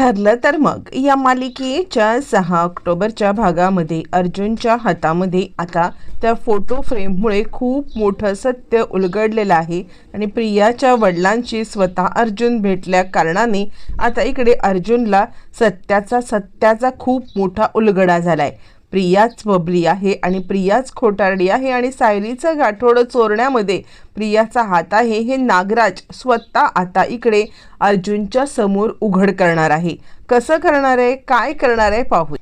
ठरलं तर मग. या मालिकेच्या सहा ऑक्टोबरच्या भागामध्ये अर्जुनच्या हातामध्ये आता त्या फोटो फ्रेममुळे खूप मोठं सत्य उलगडलेलं आहे आणि प्रियाच्या वडिलांशी स्वतः अर्जुन भेटल्या कारणाने आता इकडे अर्जुनला सत्याचा सत्याचा खूप मोठा उलगडा झाला आहे प्रियाच बबली आहे आणि प्रियाच खोटारडी आहे आणि सायलीचं गाठोडं चोरण्यामध्ये प्रियाचा हात आहे हे नागराज स्वतः आता इकडे अर्जुनच्या समोर उघड करणार आहे. कसं करणार आहे? काय करणार आहे? पाहू.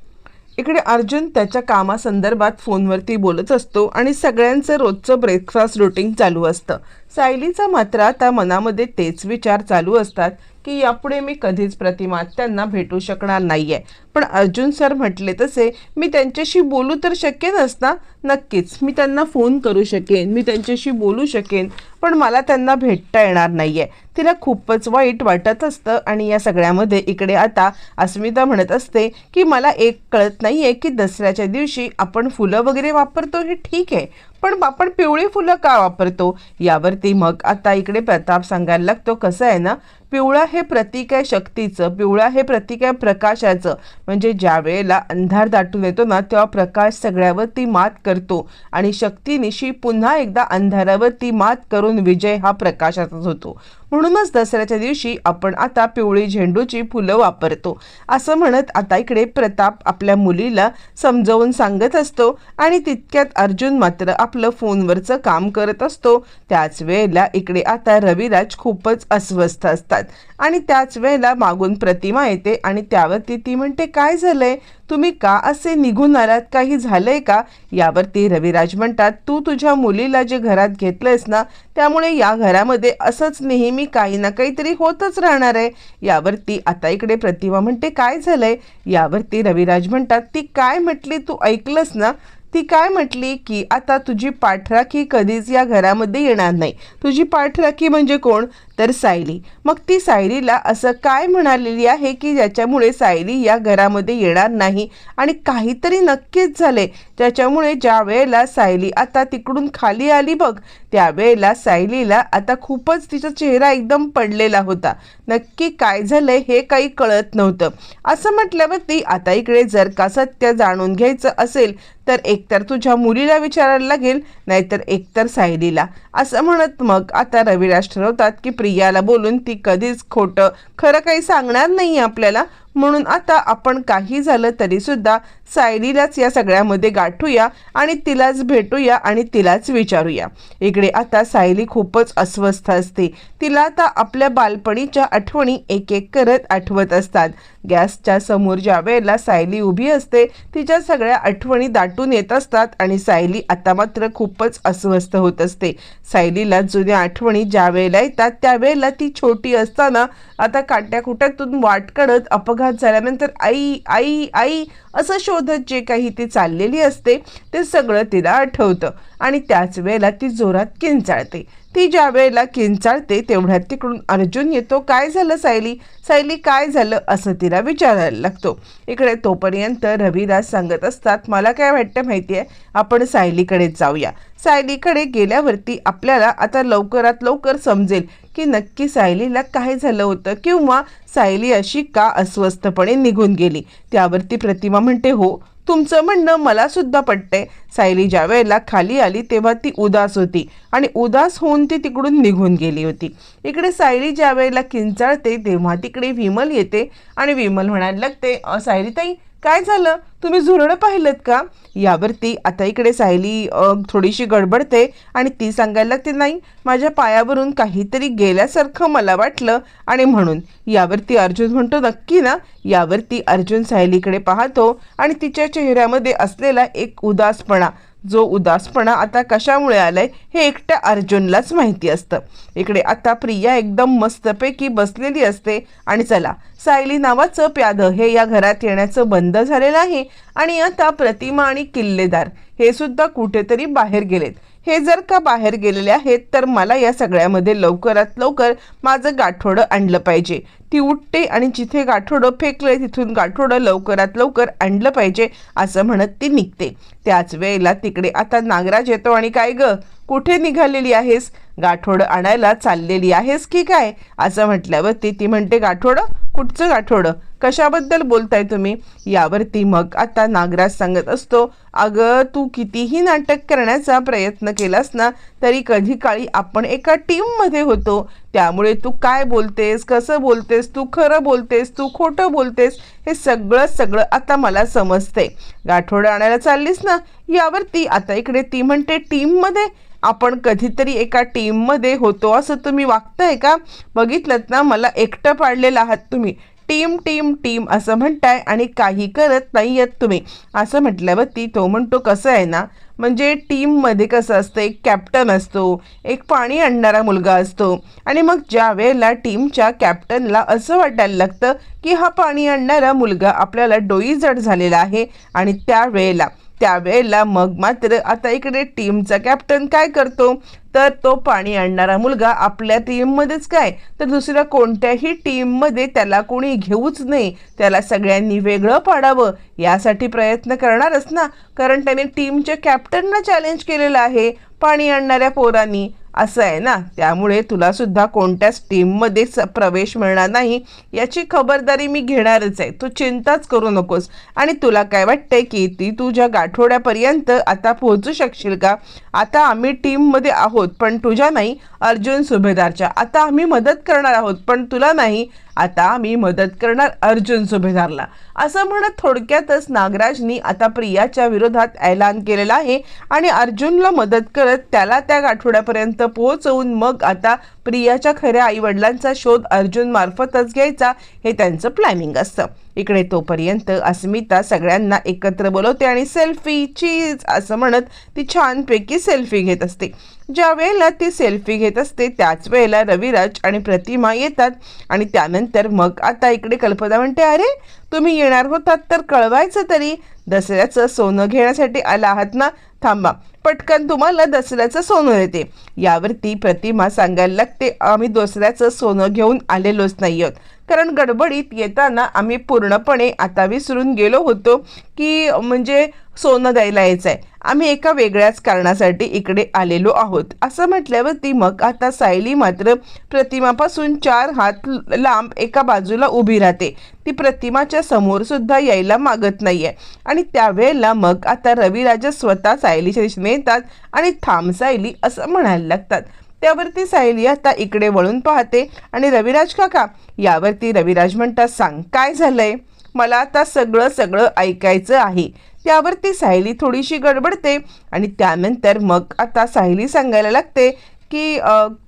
इकडे अर्जुन त्याच्या कामासंदर्भात फोनवरती बोलत असतो आणि सगळ्यांचं रोजचं ब्रेकफास्ट रुटीन चालू असतं. सायलीचा मात्र आता मनामध्ये तेच विचार चालू असतात. की यापुढे मी कधीच प्रतिमा त्यांना भेटू शकणार नाही आहे पण अर्जुन सर म्हटले तसे मी त्यांच्याशी बोलू तर शक्य नसता नक्कीच. मी त्यांना फोन करू शकेन. मी त्यांच्याशी बोलू शकेन. पण मला त्यांना भेटता येणार नाही आहे तिला खूपच वाईट वाटत असतं आणि या सगळ्यामध्ये इकडे आता अस्मिता म्हणत असते की मला एक कळत नाही आहे की दसऱ्याच्या दिवशी आपण फुलं वगैरे वापरतो हे ठीक आहे. पण आपण पिवळी फुलं का वापरतो? यावरती मग आता इकडे प्रताप सांगायला लागतो कसं आहे ना? पिवळा हे प्रतीक आहे शक्तीचं पिवळा हे प्रतीक आहे प्रकाशाचं. म्हणजे ज्या वेळेला अंधार दाटून येतो ना तेव्हा प्रकाश सगळ्यावरती मात करतो. आणि शक्तीनिशी पुन्हा एकदा अंधारावरती मात करून विजय हा प्रकाशाचाच होतो. म्हणूनच दसऱ्याच्या दिवशी आपण आता पिवळी झेंडूची फुलं वापरतो. असं म्हणत आता इकडे प्रताप आपल्या मुलीला समजावून सांगत असतो आणि तितक्यात अर्जुन मात्र आपलं फोनवरचं काम करत असतो. त्याच वेळेला इकडे आता रविराज खूपच अस्वस्थ असतात. आणि त्याच वेळेला मागून प्रतिमा येते आणि त्यावरती ती म्हणते काय झालंय? तुम्ही का असे निघून आलात? काही झालंय का? यावरती रविराज म्हणतात तू तुझ्या मुलीला जे घरात घेतलंयस ना त्यामुळे या घरामध्ये असंच नेहमी काही ना काहीतरी होतच राहणार आहे. यावरती आता इकडे प्रतिमा म्हणते काय झालंय? यावरती रविराज म्हणतात ती काय म्हटली? तू ऐकलंस ना? ती काय म्हटली की आता तुझी पाठराखी कधीच या घरामध्ये येणार नाही. तुझी पाठराखी म्हणजे कोण? तर सायली. मग ती सायलीला असं काय म्हणालेली आहे की ज्याच्यामुळे सायली या घरामध्ये येणार नाही आणि काहीतरी नक्कीच झाले ज्याच्यामुळे ज्या वेळेला सायली आता तिकडून खाली आली बघ त्यावेळेला सायलीला आता खूपच तिचा चेहरा एकदम पडलेला होता. नक्की काय झालंय हे काही कळत नव्हतं. असं म्हटल्यावरती आता इकडे जर का सत्य जाणून घ्यायचं असेल तर एकतर तुझ्या मुलीला विचारायला लागेल नाहीतर एकतर सायलीला. असं म्हणत मग आता रविराज ठरवतात की प्रियाला बोलून ती कधीच खोटं खरं काही सांगणार नाही आपल्याला. म्हणून आता आपण काही झालं तरीसुद्धा सायलीलाच या सगळ्यामध्ये गाठूया आणि तिलाच भेटूया आणि तिलाच विचारूया. इकडे आता सायली खूपच अस्वस्थ असते. तिला आता आपल्या बालपणीच्या आठवणी एक एक करत आठवत असतात. गॅसच्या समोर ज्या वेळेला सायली उभी असते तिच्या सगळ्या आठवणी दाटून येत असतात आणि सायली आता मात्र खूपच अस्वस्थ होत असते. सायलीला जुन्या आठवणी ज्या वेळेला येतात त्यावेळेला ती छोटी असताना आता काट्याकुट्यातून वाट काढत अपघात झाल्यानंतर आई आई आई असं शोधत जे काही ती चाललेली असते ते सगळं तिला आठवतं. आणि त्याच वेळेला ती जोरात किंचाळते. ती ज्या वेळेला किंचाळते तेवढ्यात तिकडून अर्जुन येतो काय झालं सायली? सायली काय झालं? असं तिला विचारायला लागतो. इकडे तोपर्यंत रविदास सांगत असतात मला काय वाटतं माहिती आहे आपण सायलीकडे जाऊया. सायलीकडे गेल्यावरती आपल्याला आता लवकरात लवकर समजेल की नक्की सायलीला काय झालं होतं किंवा सायली अशी का अस्वस्थपणे निघून गेली. त्यावरती प्रतिमा म्हणते हो तुमचं म्हणणं मला सुद्धा पटतंय. सायली ज्या वेळेला खाली आली तेव्हा ती उदास होती आणि उदास होऊन ती तिकडून निघून गेली होती. इकडे सायली ज्या वेळेला किंचाळते तेव्हा तिकडे विमल येते आणि विमल म्हणायला लागते "अ, सायलीताई काय झालं? तुम्ही झुरळं पाहिलं का? यावरती आता इकडे सायली थोडीशी गडबडते आणि ती सांगायला लागते नाही माझ्या पायावरून काहीतरी गेल्यासारखं मला वाटलं. आणि म्हणून यावरती अर्जुन म्हणतो नक्की ना? यावरती अर्जुन सायलीकडे पाहतो आणि तिच्या चेहऱ्यामध्ये असलेला एक उदासपणा जो उदासपणा आता कशामुळे आलाय हे एकट्या अर्जुनलाच माहिती असतं. इकडे आता प्रिया एकदम मस्तपैकी बसलेली असते आणि चला सायली नावाचं प्यादं हे या घरात येण्याचं बंद झालेलं आहे आणि आता प्रतिमा आणि किल्लेदार हे सुद्धा कुठेतरी बाहेर गेलेत. हे जर का बाहेर गेलेले आहेत तर मला या सगळ्यामध्ये लवकरात लवकर माझं गाठोडं आणलं पाहिजे. ती उठते आणि जिथे गाठोडं फेकले तिथून गाठोडं लवकरात लवकर आणलं पाहिजे असं म्हणत ती निघते. त्याच वेळेला तिकडे आता नागराज येतो आणि काय गं? कुठे निघालेली आहेस? गाठोडं आणायला चाललेली आहेस की काय? असं म्हटल्यावर ती ती म्हणते गाठोडं? कुठचं गाठोडं? कशाबद्दल बोलताय तुम्ही? यावरती मग आता नागराज सांगत असतो अगं तू कितीही नाटक करण्याचा प्रयत्न केलास ना तरी कधी काळी आपण एका टीममध्ये होतो. त्यामुळे तू काय बोलतेस कसं बोलतेस तू खरं बोलतेस तू खोटं बोलतेस हे सगळं सगळं आता मला समजते गाठोडं आणायला चाललीस ना यावरती आता इकडे ती म्हणते टीममध्ये? आपण कधीतरी एका टीममध्ये होतो असं तुम्ही वागताय का? बघितलं ना मला एकटं पाडलेलं आहात तुम्ही. टीम टीम टीम असं म्हणताय आणि काही करत नाही आहेत तुम्ही. असं म्हटल्यावरती तो म्हणतो कसं आहे ना म्हणजे टीममध्ये कसं असतं एक कॅप्टन असतो एक पाणी आणणारा मुलगा असतो आणि मग ज्या वेळेला टीमच्या कॅप्टनला असं वाटायला लागतं की हा पाणी आणणारा मुलगा आपल्याला डोईजड झालेला आहे आणि त्यावेळेला त्यावेळेला मग मात्र आता इकडे टीमचा कॅप्टन काय करतो? तर तो पाणी आणणारा मुलगा आपल्या टीममध्येच काय? तर दुसऱ्या कोणत्याही टीममध्ये त्याला कोणी घेऊच नाही. त्याला सगळ्यांनी वेगळं पाडावं. यासाठी प्रयत्न करणारच ना. कारण त्याने टीमच्या कॅप्टनला चॅलेंज केलेलं आहे. पाणी आणणाऱ्या पोरांनी. असं आहे ना? त्यामुळे तुला सुद्धा कोणत्याच टीममध्ये स प्रवेश मिळणार नाही याची खबरदारी मी घेणारच आहे. तू चिंताच करू नकोस. आणि तुला काय वाटतंय की ती तुझ्या गाठोड्यापर्यंत आता पोहोचू शकशील का? आता आम्ही टीममध्ये आहोत पण तुझ्या नाही अर्जुन सुभेदारच्या. आता आम्ही मदत करणार आहोत पण तुला नाही आता मी मदत करणार अर्जुन सुभेदारला. असं म्हणत थोडक्यातच नागराजनी आता प्रियाच्या विरोधात ऐलान केलेला आहे आणि अर्जुनला मदत करत त्याला त्या गाठोड्यापर्यंत पोहोचवून मग आता प्रियाच्या खऱ्या आईवडिलांचा शोध अर्जुन मार्फतच घ्यायचा हे त्यांचं प्लॅनिंग असतं. इकडे तोपर्यंत अस्मिता सगळ्यांना एकत्र बोलवते आणि सेल्फी चीज असं म्हणत ती छानपैकी सेल्फी घेत असते. ज्या वेळेला ती सेल्फी घेत असते त्याच वेळेला रविराज आणि प्रतिमा येतात आणि त्यानंतर मग आता इकडे कल्पना म्हणते अरे तुम्ही येणार होतात तर कळवायचं तरी. दसऱ्याचं सोनं घेण्यासाठी आला आहात ना? थांबा पटकन तुम्हाला दसऱ्याचं सोनं देते. यावरती प्रतिमा सांगायला लागते आम्ही दसऱ्याचं सोनं घेऊन आलेलोच नाही आहोत कारण गडबडीत येताना आम्ही पूर्णपणे आता विसरून गेलो होतो की म्हणजे सोनं द्यायला यायचं आहे आम्ही एका वेगळ्याच कारणासाठी इकडे आलेलो आहोत. असं म्हटल्यावरती मग आता सायली मात्र प्रतिमापासून चार हात लांब एका बाजूला उभी राहते. ती प्रतिमाच्या समोर सुद्धा यायला मागत नाही आहे आणि त्यावेळेला मग आता रविराजा स्वतः सायलीच्या दिशेने येतात आणि थांब सायली असं म्हणायला लागतात. त्यावरती सायली आता इकडे वळून पाहते. आणि रविराज काका यावरती रविराज म्हणतात सांग काय झालंय? मला आता सगळं सगळं ऐकायचं आहे. त्यावरती सायली थोडीशी गडबडते आणि त्यानंतर मग आता सायली सांगायला लागते की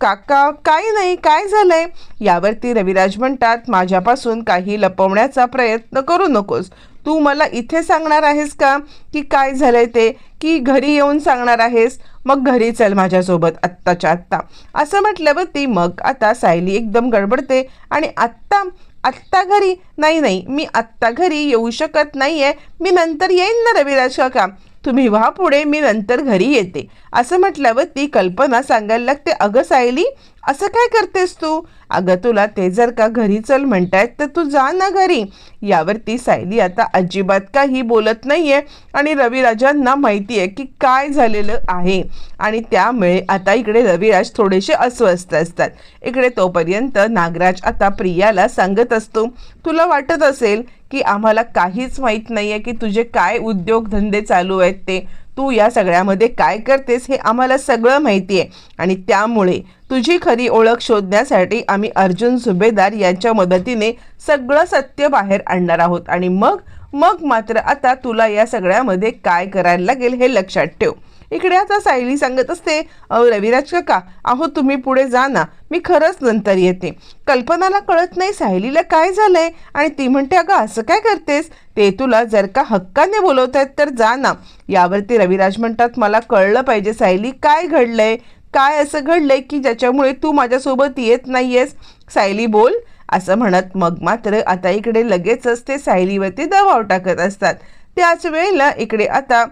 काका काय नाही काय झालंय? यावरती रविराज म्हणतात माझ्यापासून काही लपवण्याचा प्रयत्न करू नकोस. तू मला इथे सांगणार आहेस का? की काय झालंय ते? की घरी येऊन सांगणार आहेस? मग घरी चल माझ्यासोबत आत्ताच्या आत्ता. असं म्हटल्यावरती मग आता सायली एकदम गडबडते आणि आत्ता आत्ता घरी? नाही नाही मी आत्ता घरी येऊ शकत नाही आहे मी नंतर येईन ना रविराज काका? तुम्ही व्हा पुढे मी नंतर घरी येते. असं म्हटल्यावर ती कल्पना सांगायला लागते अगं सायली असं काय करतेस तू? अगं तुला ते जर का घरी चल म्हणतायत तर तू जा ना घरी. यावरती सायली आता अजिबात काही बोलत नाहीये आणि रविराजांना माहिती आहे की काय झालेलं आहे. आणि त्यामुळे आता इकडे रविराज थोडेसे अस्वस्थ असतात. इकडे तोपर्यंत नागराज आता प्रियाला सांगत असतो तुला वाटत असेल की आम्हाला काहीच माहीत नाही आहे की तुझे काय उद्योगधंदे चालू आहेत ते. तू या सगळ्यामध्ये काय करतेस हे आम्हाला सगळं माहिती आहे आणि त्यामुळे तुझी खरी ओळख शोधण्यासाठी आम्ही अर्जुन सुभेदार यांच्या मदतीने सगळं सत्य बाहेर आणणार आहोत. आणि मग मग मात्र आता तुला या सगळ्यामध्ये काय करायला लागेल हे लक्षात ठेव. इकडे आता सायली सांगत असते अहो रविराज काका अहो तुम्ही पुढे जा ना मी खरंच नंतर येते. कल्पनाला कळत नाही सायलीला काय झालंय आणि ती म्हणते अगं असं काय करतेस? ते तुला जर का हक्काने बोलवत आहेत तर जा ना. यावरती रविराज म्हणतात मला कळलं पाहिजे सायली काय घडलंय? काय असं घडलंय की ज्याच्यामुळे तू माझ्यासोबत येत नाहीयेस? सायली बोल असं म्हणत मग मात्र आता इकडे लगेचच ते सायलीवरती दबाव टाकत असतात. त्याच वेळेला इकडे आता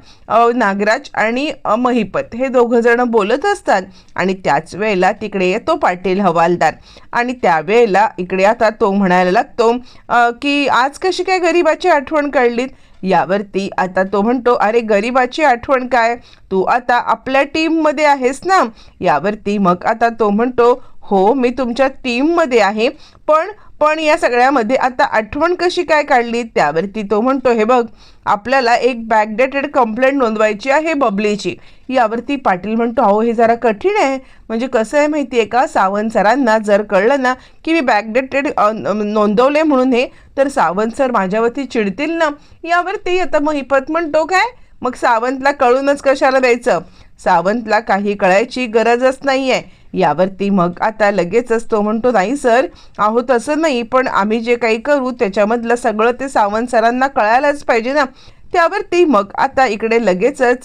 नागराज आणि महिपत हे दोघं जण बोलत असतात आणि त्याच वेळेला तिकडे येतो पाटील हवालदार. आणि त्यावेळेला इकडे आता तो म्हणायला लागतो की आज कशी काय गरिबाची आठवण काढलीत? यावरती आता तो म्हणतो अरे गरिबाची आठवण काय? तू आता आपल्या टीममध्ये आहेस ना? यावरती मग आता तो म्हणतो हो मी तुमच्या टीममध्ये आहे पण पण या सगळ्यामध्ये आता आठवण कशी काय काढली त्यावरती तो म्हणतो हे बघ आपल्याला एक बॅकडेटेड कंप्लेंट नोंदवायची आहे बबलीची यावरती पाटील म्हणतो अहो हे जरा कठीण आहे. म्हणजे कसं आहे माहिती आहे का सावंत सरांना जर कळलं ना की मी बॅकडेटेड नोंदवले म्हणून हे तर सावंत सर माझ्यावरती चिडतील ना. यावरती आता महिपत म्हणतो काय? मग सावंतला कळूनच कशाला द्यायचं? सावंतला काही कळायची गरजच नाही आहे यावरती मग आता लगेचच तो म्हणतो नाही सर आहो तसं नाही पण आम्ही जे काही करू त्याच्यामधलं सगळं ते सावंत सरांना कळायलाच पाहिजे ना. त्यावरती मग आता इकडे लगेचच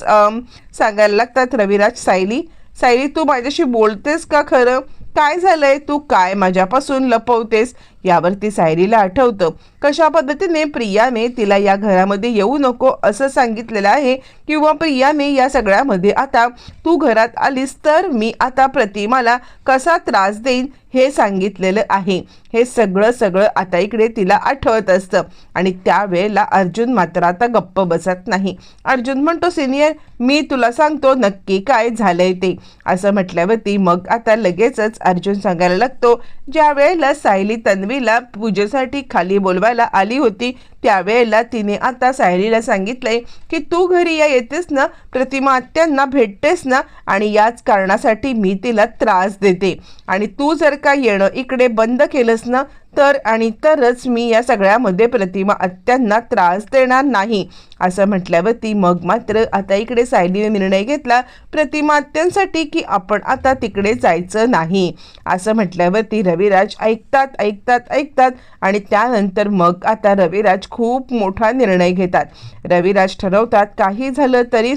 सांगायला लागतात रविराज सायली. सायली तू माझ्याशी बोलतेस का खरं? काय झालंय? तू काय माझ्यापासून लपवतेस? यावरती सायरीला आठवतं. कशा पद्धतीने प्रियाने तिला या घरामध्ये येऊ नको असं सांगितलेलं आहे किंवा प्रियाने या सगळ्यामध्ये आता तू घरात आलीस तर मी आता प्रतिमाला कसा त्रास देईन हे सांगितलेलं आहे. हे सगळं सगळं आता इकडे तिला आठवत असतं. आणि त्यावेळेला अर्जुन मात्र आता गप्प बसत नाही. अर्जुन म्हणतो सिनियर मी तुला सांगतो नक्की काय झालंय ते. असं म्हटल्यावरती मग आता लगेचच अर्जुन सांगायला लागतो ज्या वेळेला सायली देवीला पूजेसाठी खाली बोलवायला आली होती. त्यावेळेला तिने आता सायलीला सांगितलंय की तू घरी या येतेस ना प्रतिमा आत्यांना भेटतेस ना आणि याच कारणासाठी मी तिला त्रास देते. आणि तू जर का येणं इकडे बंद केलंस ना तर आणि तरच मी या सगळ्यामध्ये प्रतिमा आत्यांना त्रास देणार नाही. असं म्हटल्यावरती मग मात्र आता इकडे सायलीने निर्णय घेतला प्रतिमा आत्यांसाठी की आपण आता तिकडे जायचं नाही. असं म्हटल्यावरती रविराज ऐकतात ऐकतात ऐकतात आणि त्यानंतर मग आता रविराज खूप मोठा निर्णय घेतात. रविराज ठरवतात काही झालं तरी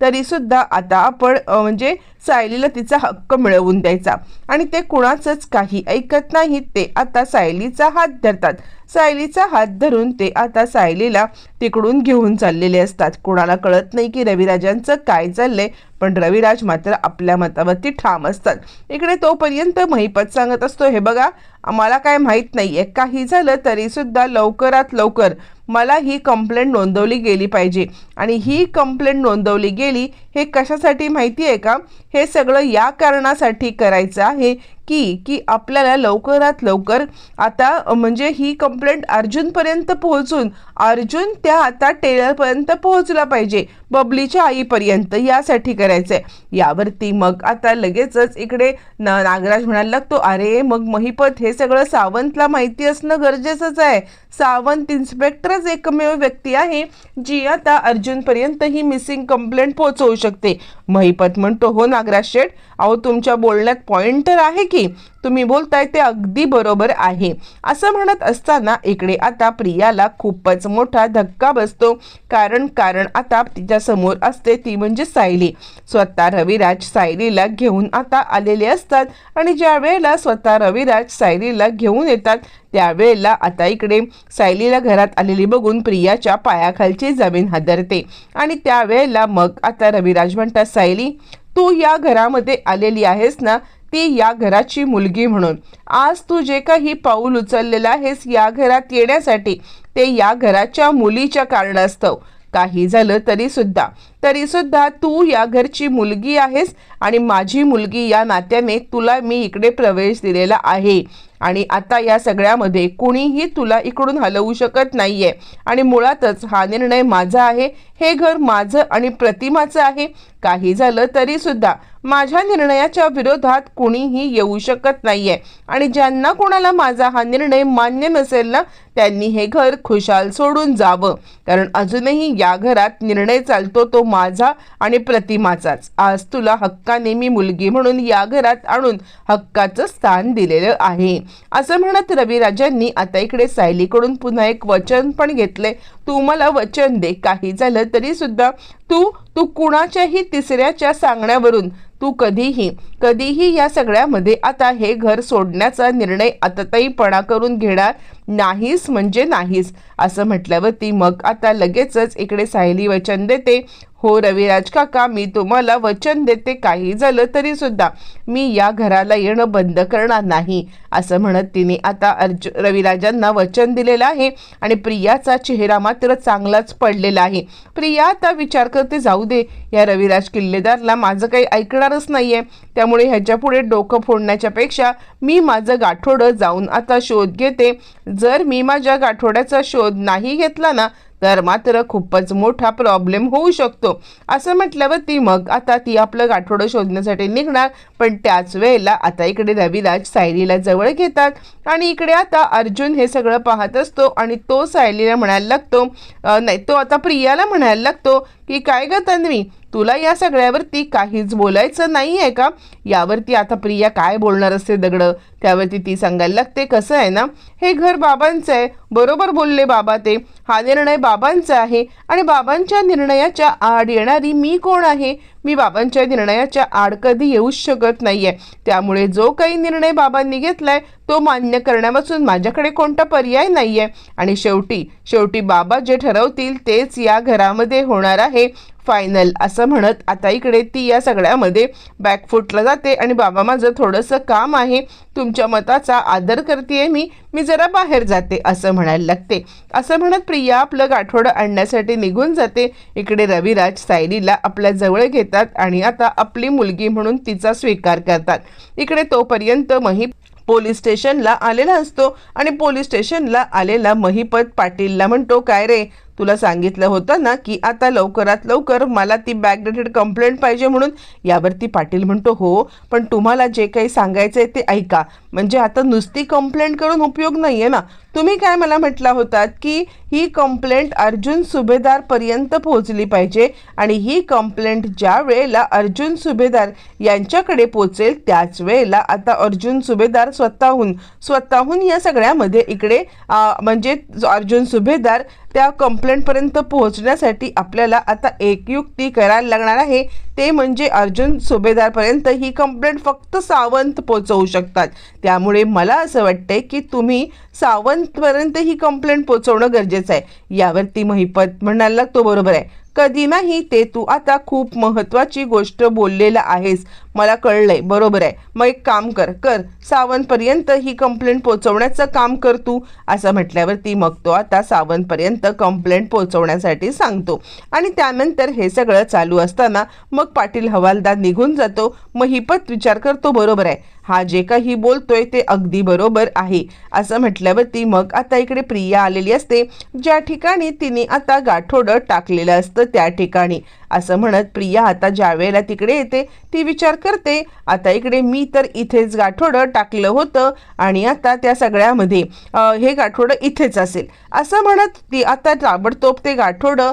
तरीसुद्धा आता आपण म्हणजे सायलीला तिचा हक्क मिळवून द्यायचा. आणि ते कुणाचंच काही ऐकत नाहीत ते आता सायलीचा हात धरतात. सायलीचा हात धरून ते आता सायलीला तिकडून घेऊन चाललेले असतात. कोणाला कळत नाही की रविराजांचं काय चाललंय पण रविराज मात्र आपल्या मतावरती ठाम असतात. इकडे तोपर्यंत महिपत सांगत असतो हे बघा आम्हाला काय माहीत नाही आहे काही झालं तरीसुद्धा लवकरात लवकर मला ही कंप्लेंट नोंदवली गेली पाहिजे. आणि ही कंप्लेंट नोंदवली गेली हे कशासाठी माहिती आहे का? हे सगळं या कारणासाठी करायचं आहे की की आपल्याला लवकरात लवकर आता म्हणजे ही कंप्लेंट अर्जुनपर्यंत पोहोचून अर्जुन त्या आता टेलरपर्यंत पोहोचला पाहिजे बबलीच्या आईपर्यंत यासाठी करायचं आहे यावरती मग आता लगेचच इकडे ना नागराज म्हणायला लागतो अरे मग महिपत हे सगळं सावंतला माहिती असणं गरजेचंच आहे. सावंत इन्स्पेक्टरच एकमेव व्यक्ती आहे जी आता अर्जुनपर्यंत ही मिसिंग कंप्लेंट पोहोचवू शकते. महिपत म्हणतो हो नागराज शेठ अहो तुमच्या बोलण्यात पॉईंट तर आहे की तुम्ही बोलताय ते अगदी बरोबर आहे. असं म्हणत असताना इकडे आता प्रियाला खूपच मोठा धक्का बसतो. कारण कारण आता तिच्या समोर असते ती म्हणजे सायली. स्वतः रविराज सायलीला घेऊन आता आलेले असतात आणि ज्या वेळेला स्वतः रविराज सायलीला घेऊन येतात त्यावेळेला आता इकडे सायलीला घरात आलेली बघून प्रियाच्या पायाखालची जमीन हादरते. आणि त्यावेळेला मग आता रविराज म्हणतात सायली तू या घरामध्ये आलेली आहेस ना? ती या घराची मुलगी म्हणून. आज तू जे काही पाऊल उचललेलं आहेस या घरात येण्यासाठी ते या घराच्या मुलीच्या कारणास्तव. काही झालं तरी सुद्धा तरी सुद्धा तू या घरची मुलगी आहेस आणि माझी मुलगी या नात्याने तुला मी इकडे प्रवेश दिलेला आहे. आणि आता या सगळ्यामध्ये कुणीही तुला इकडून हलवू शकत नाहीये. आणि मुळातच हा निर्णय माझा आहे. हे घर माझं आणि प्रतिमाचं आहे. काही झालं तरी सुद्धा माझ्या निर्णयाच्या विरोधात कुणीही येऊ शकत नाहीये. आणि ज्यांना कोणाला माझा हा निर्णय मान्य नसेल ना त्यांनी हे घर खुशाल सोडून जावं. कारण अजूनही या घरात निर्णय चालतो तो माझा आणि प्रतिमाचाच. आज तुला हक्काने मी मुलगी म्हणून या घरात आणून हक्काचं स्थान दिलेलं आहे. असं म्हणत रविराजांनी आता इकडे सायलीकडून पुन्हा एक वचन पण घेतले तू मला वचन दे. काही झालं तरी सुद्धा तू तू कुणाच्याही तिसऱ्याच्या सांगण्यावरून तू कधीही कधीही या सगळ्यामध्ये आता हे घर सोडण्याचा निर्णय आतताईपणा करून घेणार नाहीस म्हणजे नाहीस. असं म्हटल्यावरती मग आता लगेचच इकडे सायली वचन देते हो रविराज काका मी तुम्हाला वचन देते. काही झालं तरी सुद्धा मी या घराला येणं बंद करणार नाही असं म्हणत तिने आता अर्ज रविराजांना वचन दिलेलं आहे आणि प्रियाचा चेहरा मात्र चांगलाच पडलेला आहे. प्रिया आता विचार करते जाऊ दे. या रविराज किल्लेदारला माझं काही ऐकणारच नाही आहे त्यामुळे ह्याच्यापुढे डोकं फोडण्याच्यापेक्षा मी माझं गाठोडं जाऊन आता शोध घेते. जर मी माझ्या गाठोड्याचा शोध नाही घेतला ना तर मात्र खूपच मोठा प्रॉब्लेम होऊ शकतो. असं म्हटल्यावर ती मग आता ती आपलं गाठोडं शोधण्यासाठी निघणार पण त्याच वेळेला आता इकडे रविराज सायलीला जवळ घेतात आणि इकडे आता अर्जुन हे सगळं पाहत असतो आणि तो सायलीला म्हणायला लागतो नाही तो आता प्रियाला म्हणायला लागतो की काय ग तन्वी? तुला या सगळ्यावरती काहीच बोलायचं नाही आहे का? यावरती आता प्रिया काय बोलणार असते दगडं? त्यावरती ती सांगायला लागते कसं आहे ना? हे घर बाबांचं आहे. बरोबर बोलले बाबा ते. हा निर्णय बाबांचा आहे आणि बाबांच्या निर्णयाच्या आड येणारी मी कोण आहे? मी बाबांच्या निर्णयाच्या आड कधी येऊच शकत नाहीये. त्यामुळे जो काही निर्णय बाबांनी घेतलाय तो मान्य करण्यापासून माझ्याकडे कोणता पर्याय नाहीये. आणि शेवटी शेवटी बाबा जे ठरवतील तेच या घरामध्ये होणार आहे. फायनल असं म्हणत आता इकडे ती या सगळ्यामध्ये बॅकफूटला जाते आणि बाबा माझं थोडंसं काम आहे तुमच्या मताचा आदर करते मी मी जरा बाहेर जाते असं म्हणायला लागते. असं म्हणत प्रिया आपलं गाठोडं आणण्यासाठी निघून जाते. इकडे रविराज सायलीला आपल्या जवळ घेतात आणि आता आपली मुलगी म्हणून तिचा स्वीकार करतात. इकडे तोपर्यंत मही पोलीस स्टेशनला आलेला असतो आणि पोलीस स्टेशनला आलेला महिपत पाटीलला म्हणतो काय रे तुला सांगितलं होतं ना की आता लवकरात लवकर मला ती बॅकडेटेड कंप्लेंट पाहिजे म्हणून यावरती पाटील म्हणतो हो पण तुम्हाला जे काही सांगायचं आहे ते ऐका. म्हणजे आता नुसती कंप्लेंट करून उपयोग नाही आहे ना. तुम्ही काय मला म्हटला होतात की ही कंप्लेंट अर्जुन सुभेदारपर्यंत पोहोचली पाहिजे आणि ही कंप्लेंट ज्या वेळेला अर्जुन सुभेदार यांच्याकडे पोचेल त्याच वेळेला आता अर्जुन सुभेदार स्वतःहून स्वतःहून या सगळ्यामध्ये इकडे म्हणजे अर्जुन सुभेदार त्या कंप्लेंटपर्यंत पोहोचण्यासाठी आपल्याला आता एक युक्ती करायला लागणार आहे. ते म्हणजे अर्जुन सुभेदारपर्यंत ही कंप्लेंट फक्त सावंत पोचवू शकतात. त्यामुळे मला असं वाटतंय की तुम्ही सावंत पर्यंत ही कंप्लेंट पोचवणं गरजेचं आहे. यावरती महिपत म्हणायला लागतो बरोबर आहे. कधी नाही ते तू आता खूप महत्त्वाची गोष्ट बोललेला आहेस. मला कळलंय बरोबर आहे. मग एक काम कर कर. सावंतपर्यंत ही कंप्लेंट पोचवण्याचं काम कर तू. असं म्हटल्यावरती मग तो आता सावंतपर्यंत कंप्लेंट पोचवण्यासाठी सांगतो. आणि त्यानंतर हे सगळं चालू असताना मग पाटील हवालदार निघून जातो. मग हिपत विचार करतो बरोबर आहे. हा जे काही बोलतोय ते अगदी बरोबर आहे. असं म्हटल्यावरती मग आता इकडे प्रिया आलेली असते. ज्या ठिकाणी तिने आता गाठोडं टाकलेलं असतं त्या ठिकाणी. असं म्हणत प्रिया आता ज्या वेळेला तिकडे येते ती विचार करते आता इकडे मी तर इथेच गाठोडं टाकलं होतं आणि आता त्या सगळ्यामध्ये हे गाठोडं इथेच असेल. असं म्हणत ती आता ताबडतोब ते गाठोडं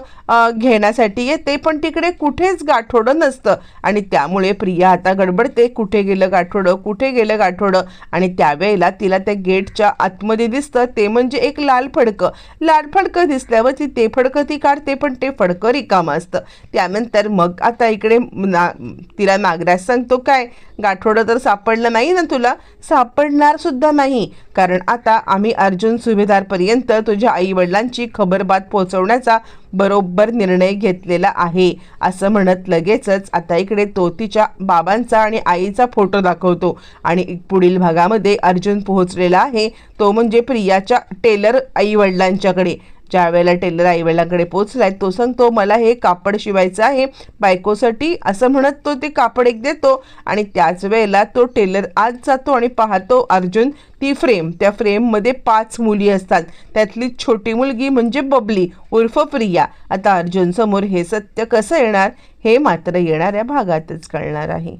घेण्यासाठी येते पण तिकडे कुठेच गाठोडं नसतं. आणि त्यामुळे प्रिया आता गडबडते कुठे गेलं गाठोडं कुठे गेलं गाठोडं? आणि त्यावेळेला तिला त्या गेटच्या आतमध्ये दिसतं ते म्हणजे एक लाल फडकं. लाल फडकं दिसल्यावर ती ते फडकं ती काढते पण ते फडकं रिकामं असतं. त्या त्यानंतर मग आता इकडे ना तिला नागराज सांगतो काय गाठोडं तर सापडलं नाही ना तुला? सापडणार सुद्धा नाही. कारण आता आम्ही अर्जुन सुभेदारपर्यंत तुझ्या आईवडिलांची खबरबात पोहोचवण्याचा बरोबर निर्णय घेतलेला आहे असं म्हणत लगेचच आता इकडे तो तिच्या बाबांचा आणि आईचा फोटो दाखवतो आणि पुढील भागामध्ये अर्जुन पोहोचलेला आहे. तो म्हणजे प्रियाच्या टेलर आईवडिलांच्याकडे. ज्या वेळेला टेलर आईवडिलांकडे पोचलाय तो सांगतो मला हे कापड शिवायचं आहे बायकोसाठी असं म्हणत तो ते कापड एक देतो आणि त्याच वेळेला तो टेलर आज जातो आणि पाहतो अर्जुन ती फ्रेम त्या फ्रेममध्ये पाच मुली असतात. त्यातली छोटी मुलगी म्हणजे बबली उर्फ प्रिया. आता अर्जुन समोर हे सत्य कसं येणार हे मात्र येणाऱ्या भागातच कळणार आहे.